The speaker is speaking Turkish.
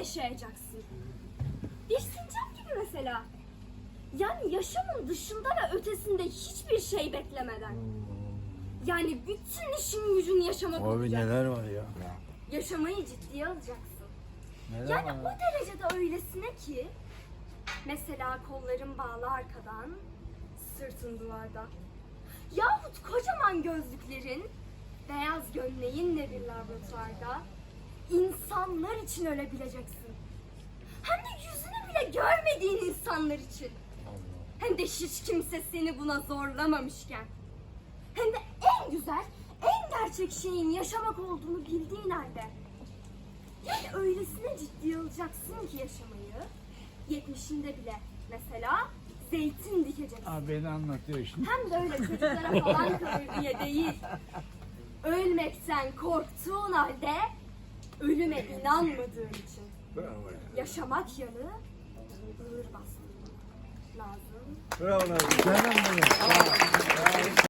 Yaşayacaksın. Bir sincap gibi mesela. Yani yaşamın dışında ve ötesinde hiçbir şey beklemeden. Yani bütün işin gücün yaşamak Abi olacak. neler var ya. Yaşamayı ciddiye alacaksın. Neler Yani var o derecede öylesine ki mesela kolların bağlı arkadan, sırtın duvarda. Yahut kocaman gözlüklerin, beyaz gömleğinle bir laboratuvarda insanlar için ölebileceksin. Hem de yüzünü bile görmediğin insanlar için. Hem de hiç kimse seni buna zorlamamışken. Hem de en güzel, en gerçek şeyin yaşamak olduğunu bildiğin halde. Yani öylesine ciddiye alacaksın ki yaşamayı. Yetmişinde bile mesela zeytin dikeceksin. Abi beni anlatıyor şimdi. Hem de öyle çocuklara falan kalır diye değil. Ölmekten korktuğun halde ölüme inanmadığın için. Bravo. Yaşamak yanı ağır basmak lazım. Bravo. Canım benim.